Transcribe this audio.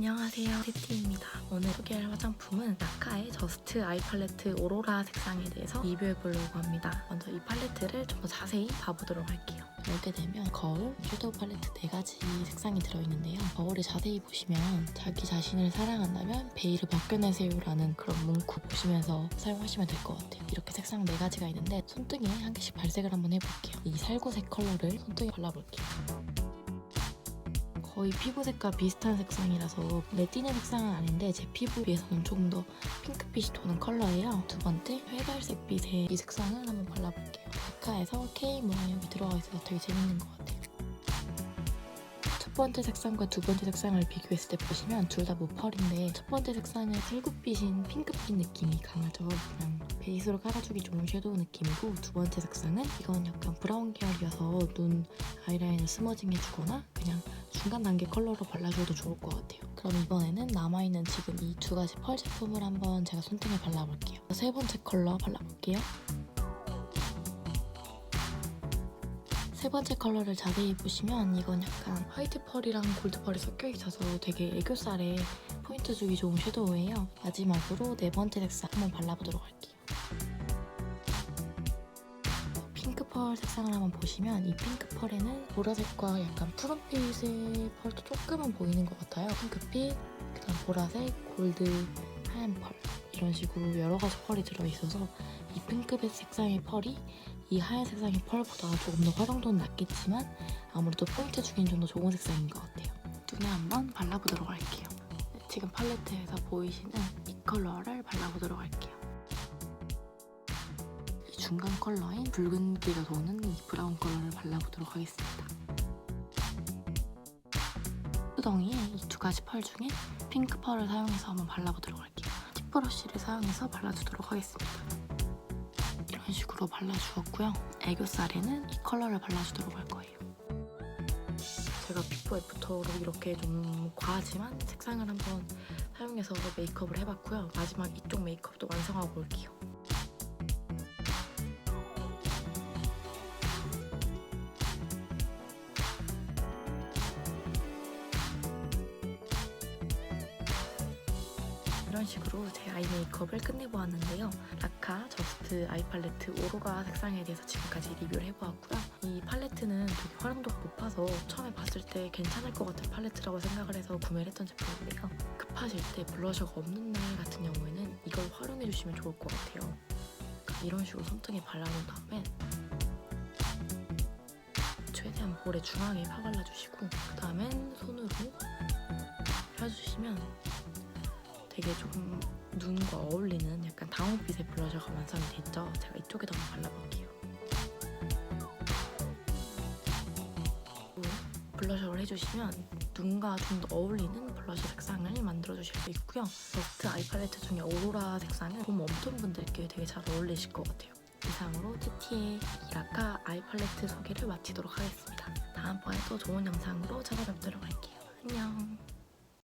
안녕하세요 세티입니다. 오늘 소개할 화장품은 라카의 저스트 아이 팔레트 오로라 색상에 대해서 리뷰해보려고 합니다. 먼저 이 팔레트를 좀 더 자세히 봐보도록 할게요. 열게 되면 거울, 섀도우 팔레트 4가지 색상이 들어있는데요. 거울을 자세히 보시면 자기 자신을 사랑한다면 베일을 벗겨내세요 라는 그런 문구 보시면서 사용하시면 될 것 같아요. 이렇게 색상 4가지가 있는데 손등에 한 개씩 발색을 한번 해볼게요. 이 살구색 컬러를 손등에 발라볼게요 거의 피부색과 비슷한 색상이라서 레티나 색상은 아닌데 제 피부에 비해서는 조금 더 핑크빛이 도는 컬러예요. 두 번째 회갈색 빛의 이 색상을 한번 발라볼게요. 아카에서 K 모양이 들어가 있어서 되게 재밌는 것 같아요. 첫 번째 색상과 두 번째 색상을 비교했을 때 보시면 둘다 무펄인데 첫 번째 색상은 살구빛인 핑크빛 느낌이 강하죠. 그냥 베이스로 깔아주기 좋은 섀도우 느낌이고 두 번째 색상은 이건 약간 브라운 계열이어서 눈 아이라인을 스머징 해주거나 그냥 중간 단계 컬러로 발라줘도 좋을 것 같아요. 그럼 이번에는 남아있는 지금 이 두 가지 펄 제품을 한번 제가 손등에 발라볼게요. 세 번째 컬러 발라볼게요. 세 번째 컬러를 자세히 보시면 이건 약간 화이트 펄이랑 골드 펄이 섞여 있어서 되게 애교살에 포인트 주기 좋은 섀도우예요. 마지막으로 네 번째 색상 한번 발라보도록 할게요. 핑크 펄 색상을 한번 보시면 이 핑크 펄에는 보라색과 약간 푸른빛의 펄도 조금은 보이는 것 같아요. 핑크빛, 그다음 보라색, 골드, 하얀 펄 이런 식으로 여러 가지 펄이 들어있어서 이 핑크빛 색상의 펄이 이 하얀 색상의 펄보다 조금 더 활용도는 낮겠지만 아무래도 포인트 주기엔 좀더 좋은 색상인 것 같아요. 눈에 한번 발라보도록 할게요. 네, 지금 팔레트에서 보이시는 이 컬러를 발라보도록 할게요. 이 중간 컬러인 붉은기가 도는 이 브라운 컬러를 발라보도록 하겠습니다. 뚜덩이에 이 두 가지 펄 중에 핑크 펄을 사용해서 한번 발라보도록 할게요. 팁 브러쉬를 사용해서 발라주도록 하겠습니다. 이런 식으로 발라주었고요. 애교살에는 이 컬러를 발라주도록 할 거예요. 제가 비포 애프터로 이렇게 좀 과하지만 색상을 한번 사용해서 메이크업을 해봤고요. 마지막 이쪽 메이크업도 완성하고 올게요. 이런 식으로 제 아이 메이크업을 끝내보았는데요. 라카 저스트 아이 팔레트 오로가 색상에 대해서 지금까지 리뷰를 해보았고요. 이 팔레트는 되게 활용도가 높아서 처음에 봤을 때 괜찮을 것 같은 팔레트라고 생각을 해서 구매를 했던 제품인데요. 급하실 때 블러셔가 없는 날 같은 경우에는 이걸 활용해주시면 좋을 것 같아요. 그러니까 이런 식으로 손등에 발라놓은 다음에 최대한 볼의 중앙에 파 발라주시고 되게 조금 눈과 어울리는 약간 다운빛의 블러셔가 완성이 됐죠. 제가 이쪽에다 한번 발라볼게요. 블러셔를 해주시면 눈과 좀 더 어울리는 블러셔 색상을 만들어주실 수 있고요. 저스트 아이 팔레트 중에 오로라 색상은 봄 웜톤 분들께 되게 잘 어울리실 것 같아요. 이상으로 TT의 이라카 아이 팔레트 소개를 마치도록 하겠습니다. 다음번에 또 좋은 영상으로 찾아뵙도록 할게요. 안녕.